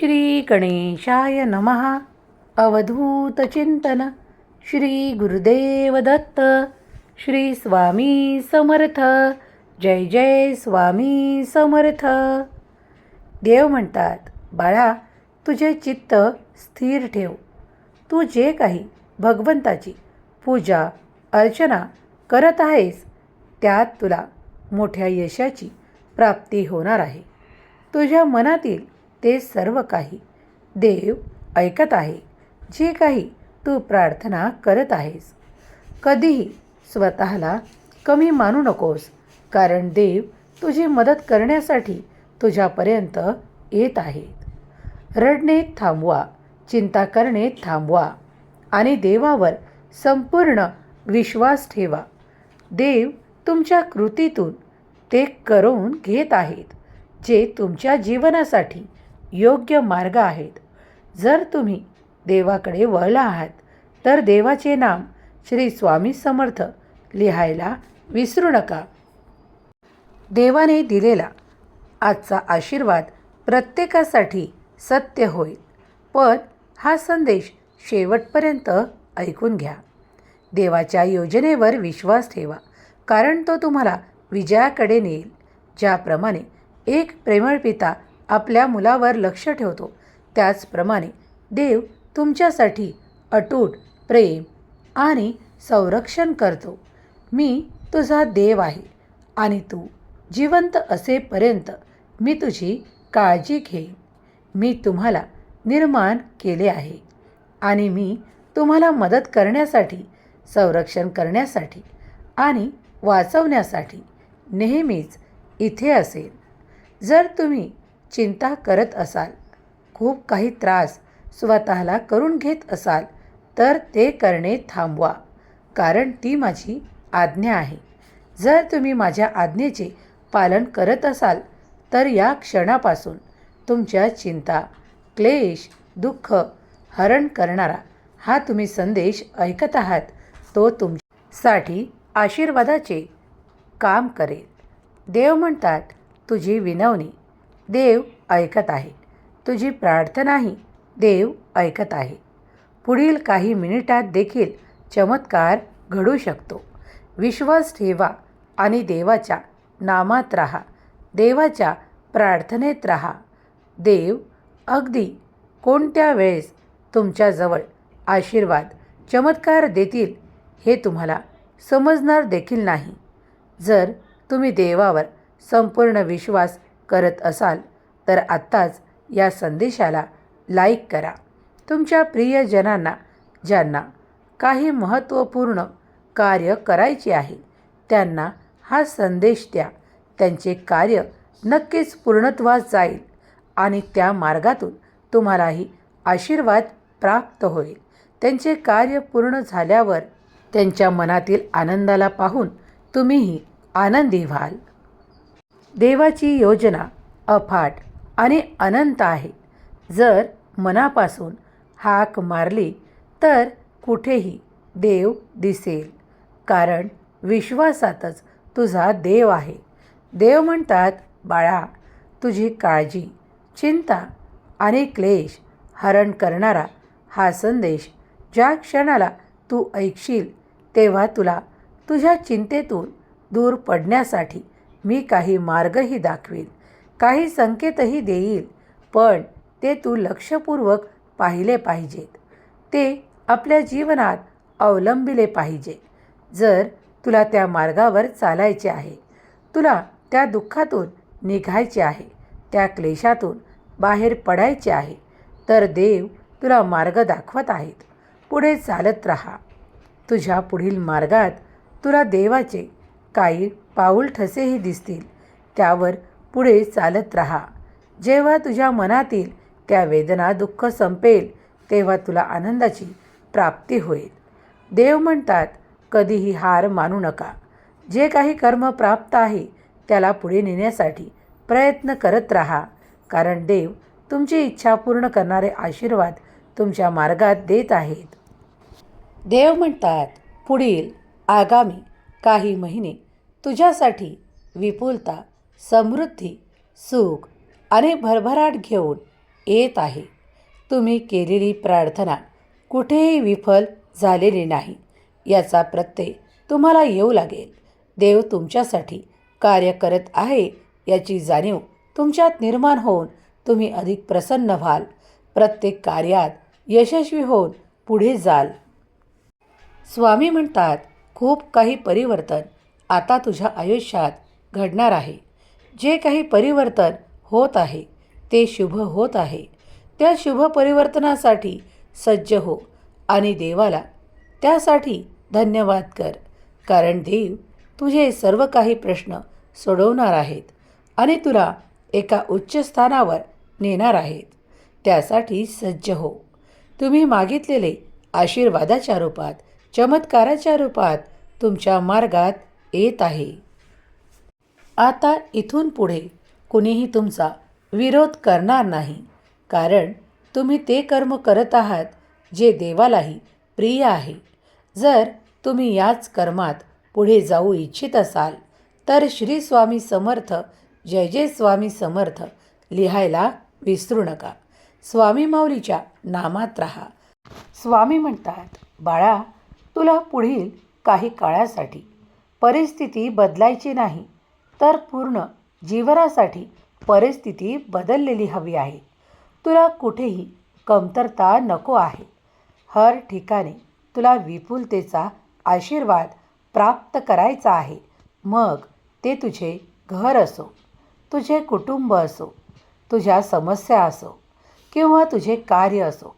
श्री गणेशाय नमः अवधूतचिंतन श्री गुरुदेव दत्त. श्री स्वामी समर्थ. जय जय स्वामी समर्थ. देव म्हणतात बाळा तुझे चित्त स्थिर ठेव. तू जे काही भगवंताची पूजा अर्चना करत आहेस त्यात तुला मोठ्या यशाची प्राप्ती होणार आहे. तुझ्या मनातील ते सर्व काही देव ऐकत आहे. जे काही तू प्रार्थना करत आहेस कधीही स्वतःला कमी मानू नकोस कारण देव तुझी मदत करण्यासाठी तुझ्यापर्यंत येत आहेत. रडणे थांबवा चिंता करणे थांबवा आणि देवावर संपूर्ण विश्वास ठेवा. देव तुमच्या कृतीतून ते करून घेत आहेत जे तुमच्या जीवनासाठी योग्य मार्ग आहेत. जर तुम्ही देवाकडे वळला आहात तर देवाचे नाम श्री स्वामी समर्थ लिहायला विसरू नका. देवाने दिलेला आजचा आशीर्वाद प्रत्येकासाठी सत्य होईल. पण हा संदेश शेवटपर्यंत ऐकून घ्या. देवाच्या योजनेवर विश्वास ठेवा कारण तो तुम्हाला विजयाकडे नेईल. ज्याप्रमाणे एक प्रेमळ पिता आपल्या मुलावर लक्ष ठेवतो. त्याचप्रमाणे देव तुमच्यासाठी अटूट प्रेम आणि संरक्षण करतो. मी तुझा देव आहे आणि तू जिवंत असेपर्यंत मी तुझी काळजी घेईन. मी तुम्हाला निर्माण केले आहे आणि मी तुम्हाला मदत करण्यासाठी संरक्षण करण्यासाठी आणि वाचवण्यासाठी नेहमीच इथे असेल जर तुम्ही चिंता करत असाल खूप काही त्रास स्वतःला करून घेत असाल तर ते करणे थांबवा कारण ती माझी आज्ञा आहे. जर तुम्ही माझ्या आज्ञेचे पालन करत असाल तर या क्षणापासून तुमच्या चिंता क्लेश दुःख हरण करणारा हा तुम्ही संदेश ऐकत आहात तो तुमच्यासाठी आशीर्वादाचे काम करेल. देव म्हणतात तुझी विनवणी देव ऐकत आहे. तुझी प्रार्थनाही देव ऐकत आहे. पुढील काही मिनिटात देखील चमत्कार घडू शकतो. विश्वास ठेवा आणि देवाच्या नामात राहा. देवाच्या प्रार्थनेत राहा. देव अगदी कोणत्या वेळेस तुमच्याजवळ आशीर्वाद चमत्कार देतील हे तुम्हाला समजणार देखील नाही. जर तुम्ही देवावर संपूर्ण विश्वास करत असाल तर आत्ताच या संदेशाला लाईक करा. तुमच्या प्रियजनांना ज्यांना काही महत्त्वपूर्ण कार्य करायचे आहे त्यांना हा संदेश द्या. त्यांचे कार्य नक्कीच पूर्णत्वास जाईल आणि त्या मार्गातून तुम्हालाही आशीर्वाद प्राप्त होईल. त्यांचे कार्य पूर्ण झाल्यावर त्यांच्या मनातील आनंदाला पाहून तुम्हीही आनंदी व्हाल. देवाची योजना अफाट आणि अनंत आहे. जर मनापासून हाक मारली तर कुठेही देव दिसेल. कारण विश्वासातच तुझा देव आहे. देव म्हणतात बाळा तुझी काळजी चिंता आणि क्लेश हरण करणारा हा संदेश ज्या क्षणाला तू ऐकशील तेव्हा तुला तुझ्या चिंतेतून दूर पडण्यासाठी मी काही मार्गही दाखवीन. काही संकेतही देईल पण ते तू लक्षपूर्वक पाहिले पाहिजेत. ते आपल्या जीवनात अवलंबिले पाहिजे. जर तुला त्या मार्गावर चालायचे आहे तुला त्या दुःखातून निघायचे आहे त्या क्लेशातून बाहेर पडायचे आहे तर देव तुला मार्ग दाखवत आहेत. पुढे चालत राहा. तुझ्या पुढील मार्गात तुला देवाचे काही पाऊल ठसेही दिसतील. त्यावर पुढे चालत राहा. जेव्हा तुझ्या मनातील त्या वेदना दुःख संपेल तेव्हा तुला आनंदाची प्राप्ती होईल. देव म्हणतात कधीही हार मानू नका. जे काही कर्म प्राप्त आहे त्याला पुढे नेण्यासाठी प्रयत्न करत राहा. कारण देव तुमची इच्छा पूर्ण करणारे आशीर्वाद तुमच्या मार्गात देत आहेत. देव म्हणतात पुढील आगामी काही महिने तुझ्यासाठी विपुलता समृद्धी सुख आणि भरभराट घेऊन येत आहे. तुम्ही केलेली प्रार्थना कुठेही विफल झालेली नाही. याचा प्रत्यय तुम्हाला येऊ लागेल. देव तुमच्यासाठी कार्य करत आहे याची जाणीव तुमच्यात निर्माण होऊन तुम्ही अधिक प्रसन्न व्हाल. प्रत्येक कार्यात यशस्वी होऊन पुढे जाल. स्वामी म्हणतात खूप काही परिवर्तन आता तुझ्या आयुष्यात घडणार आहे. जे काही परिवर्तन होत आहे ते शुभ होत आहे. त्या शुभ परिवर्तनासाठी सज्ज हो आणि देवाला त्यासाठी धन्यवाद कर. कारण देव तुझे सर्व काही प्रश्न सोडवणार आहेत आणि तुला एका उच्च स्थानावर नेणार आहेत. त्यासाठी सज्ज हो. तुम्ही मागितलेले आशीर्वादाच्या रूपात चमत्काराच्या रूपात तुमच्या मार्गात येत आहे. आता इथून पुढे कुणीही तुमचा विरोध करणार नाही कारण तुम्ही ते कर्म करत आहात जे देवालाही प्रिय आहे. जर तुम्ही याच कर्मात पुढे जाऊ इच्छित असाल तर श्री स्वामी समर्थ जय जय स्वामी समर्थ लिहायला विसरू नका. स्वामी माऊलीच्या नामात राहा. स्वामी म्हणतात बाळा तुला पुढील काही काळासाठी परिस्थिती बदलायची नाही तर पूर्ण जीवनासाठी परिस्थिती बदललेली हवी आहे. तुला कुठेही कमतरता नको आहे. हर ठिकाणी तुला विपुलतेचा आशीर्वाद प्राप्त करायचा आहे. मग ते तुझे घर असो तुझे कुटुंब असो तुझ्या समस्या असो किंवा तुझे कार्य असो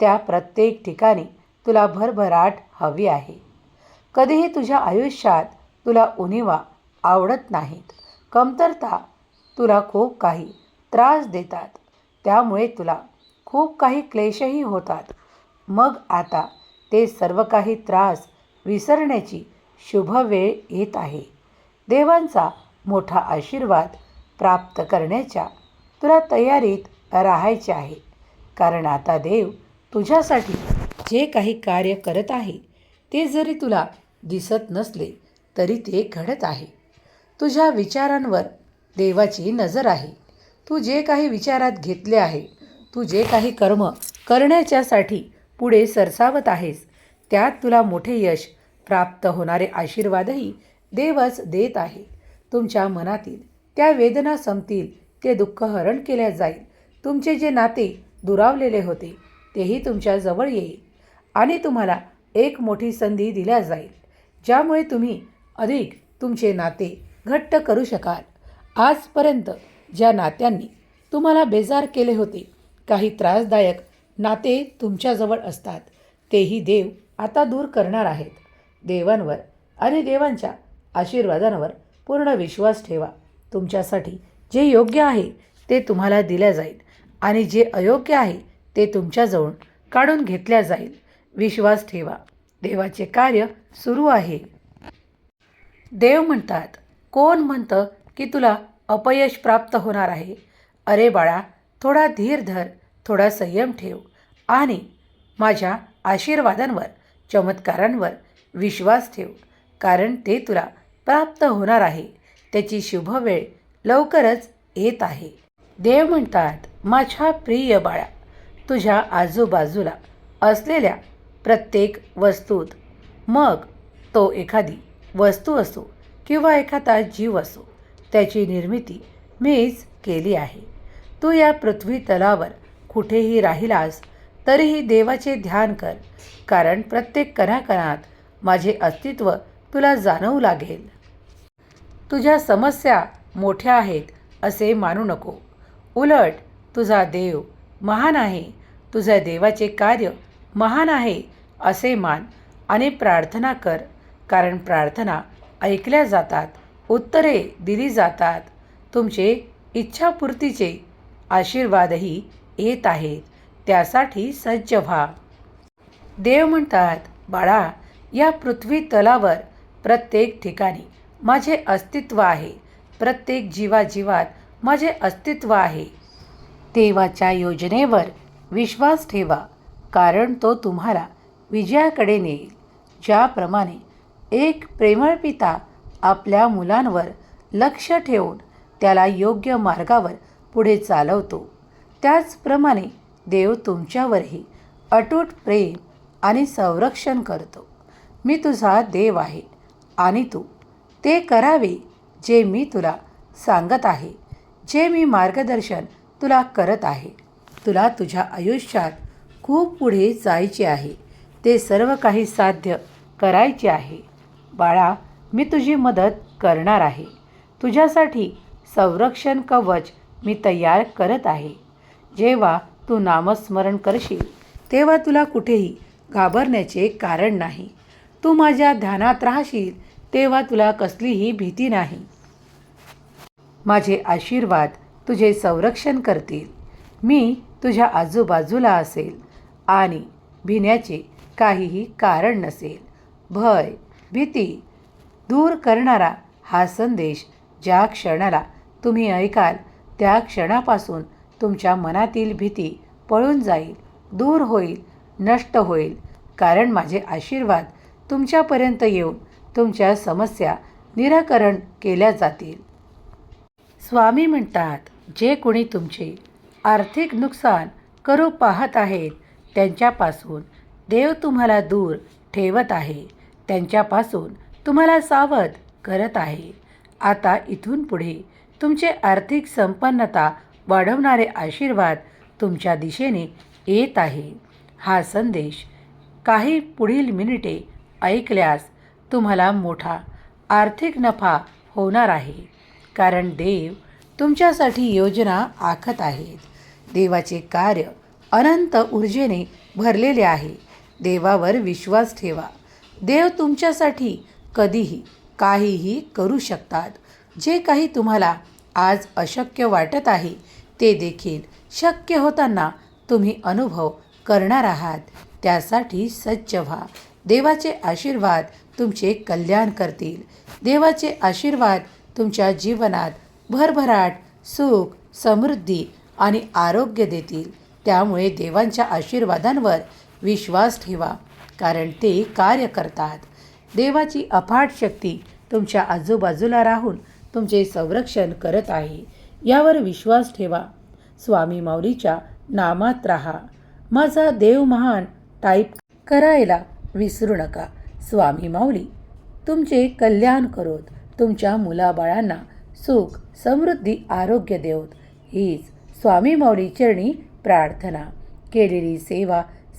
त्या प्रत्येक ठिकाणी तुला भरभराट हवी आहे. कधीही तुझ्या आयुष्यात तुला उणीवा आवडत नाहीत. कमतरता तुला खूप काही त्रास देतात. त्यामुळे तुला खूप काही क्लेशही होतात. मग आता ते सर्व काही त्रास विसरण्याची शुभ वेळ येत आहे. देवांचा मोठा आशीर्वाद प्राप्त करण्याच्या तुला तयारीत राहायचे आहे. कारण आता देव तुझ्यासाठी जे काही कार्य करत आहे ते जरी तुला दिसत नसले तरी ते घडत आहे. तुझ्या विचारांवर देवाची नजर आहे. तू जे काही विचारात घेतले आहे तू जे काही कर्म करण्याच्यासाठी पुढे सरसावत आहेस त्यात तुला मोठे यश प्राप्त होणारे आशीर्वादही देवच देत आहे. तुमच्या मनातील त्या वेदना संपतील ते दुःख हरण केल्या जाईल. तुमचे जे नाते दुरावलेले होते तेही तुमच्या जवळ येईल. आणि तुम्हाला एक मोठी संधी दिल्या जाईल. ज्यामुळे तुम्ही अधिक तुमचे नाते घट्ट करू शकाल. आजपर्यंत ज्या नात्यांनी तुम्हाला बेजार केले होते काही त्रासदायक नाते तुमच्याजवळ असतात. तेही देव आता दूर करणार आहेत. देवांवर आणि देवांच्या आशीर्वादांवर पूर्ण विश्वास ठेवा. तुमच्यासाठी जे योग्य आहे ते तुम्हाला दिल्या जाईल आणि जे अयोग्य आहे ते तुमच्याजवळ काढून घेतल्या जाईल. विश्वास ठेवा. देवाचे कार्य सुरू आहे. देव म्हणतात कोण म्हणतं की तुला अपयश प्राप्त होणार आहे? अरे बाळा थोडा धीर धर थोडा संयम ठेव आणि माझ्या आशीर्वादांवर चमत्कारांवर विश्वास ठेव कारण ते तुला प्राप्त होणार आहे. त्याची शुभ वेळ लवकरच येत आहे. देव म्हणतात माझ्या प्रिय बाळा तुझ्या आजूबाजूला असलेल्या प्रत्येक वस्तूत. मग तो एखादी वस्तू असो किंवा एखादा जीव असो त्याची निर्मिती मीच केली आहे. तू या पृथ्वी तलावर कुठेही राहिलास तरीही देवाचे ध्यान कर कारण प्रत्येक कणाकणात माझे अस्तित्व तुला जाणवू लागेल. तुझ्या समस्या मोठ्या आहेत असे मानू नको. उलट तुझा देव महान आहे. तुझ्या देवाचे कार्य महान आहे असे मान आणि प्रार्थना कर कारण प्रार्थना ऐकल्या जातात उत्तरे दिली जातात. तुमचे इच्छापूर्तीचे आशीर्वादही येत आहेत. त्यासाठी सज्ज व्हा. देव म्हणतात बाळा या पृथ्वी तलावर प्रत्येक ठिकाणी माझे अस्तित्व आहे. प्रत्येक जीवाजीवात माझे अस्तित्व आहे. देवाच्या योजनेवर विश्वास ठेवा कारण तो तुम्हाला विजयाकडे नेईल ज्याप्रमाणे एक प्रेमळ पिता आपल्या मुलांवर लक्ष ठेवून त्याला योग्य मार्गावर पुढे चालवतो. त्याचप्रमाणे देव तुमच्यावरही अटूट प्रेम आणि संरक्षण करतो. मी तुझा देव आहे आणि तू ते करावे जे मी तुला सांगत आहे जे मी मार्गदर्शन तुला करत आहे. तुला तुझ्या आयुष्यात खूप पुढे जायचे आहे. ते सर्व काही साध्य करायचे आहे. बाळा मी तुझी मदत करणार आहे. तुझ्यासाठी संरक्षण कवच मी तयार करत आहे. जेव्हा तू नामस्मरण करशील तेव्हा तुला कुठेही घाबरण्याचे कारण नाही. तू माझ्या ध्यानात राहशील तेव्हा तुला कसलीही भीती नाही. माझे आशीर्वाद तुझे संरक्षण करतील. मी तुझ्या आजूबाजूला असेल आणि भिण्याचे काहीही कारण नसेल. भय भीती दूर करणारा हा संदेश ज्या क्षणाला तुम्ही ऐकाल त्या क्षणापासून तुमच्या मनातील भीती पळून जाईल दूर होईल नष्ट होईल. कारण माझे आशीर्वाद तुमच्यापर्यंत येऊन तुमच्या समस्या निराकरण केल्या जातील. स्वामी म्हणतात जे कोणी तुमचे आर्थिक नुकसान करू पाहत आहेत त्यांच्यापासून देव तुम्हाला दूर ठेवत आहे. त्यांच्यापासून तुम्हाला सावध करत आहे. आता इथून पुढे तुमचे आर्थिक संपन्नता वाढवणारे आशीर्वाद तुमच्या दिशेने येत आहे. हा संदेश काही पुढील मिनिटे ऐकल्यास तुम्हाला मोठा आर्थिक नफा होणार आहे. कारण देव तुमच्यासाठी योजना आखत आहेत. देवाचे कार्य अनंत ऊर्जेने भरलेले आहे. देवावर विश्वास ठेवा. देव तुमच्यासाठी कधीही काहीही करू शकतात. जे काही तुम्हाला आज अशक्य वाटत आहे ते देखील शक्य होताना तुम्ही अनुभव करणार आहात. त्यासाठी सज्ज व्हा. देवाचे आशीर्वाद तुमचे कल्याण करतील. देवाचे आशीर्वाद तुमच्या जीवनात भरभराट सुख समृद्धी आणि आरोग्य देतील. त्यामुळे देवांच्या आशीर्वादांवर विश्वास ठेवा कारण ते कार्य करतात. देवाची अफाट शक्ती तुमच्या आजूबाजूला राहून तुमचे संरक्षण करत आहे. यावर विश्वास ठेवा. स्वामी माऊलीच्या नामात राहा. माझा देव महान टाईप करायला विसरू नका. स्वामी माऊली तुमचे कल्याण करोत. तुमच्या मुलाबाळांना सुख समृद्धी आरोग्य देवत. हीच स्वामी माऊली चरणी प्रार्थना. केलेली सेवा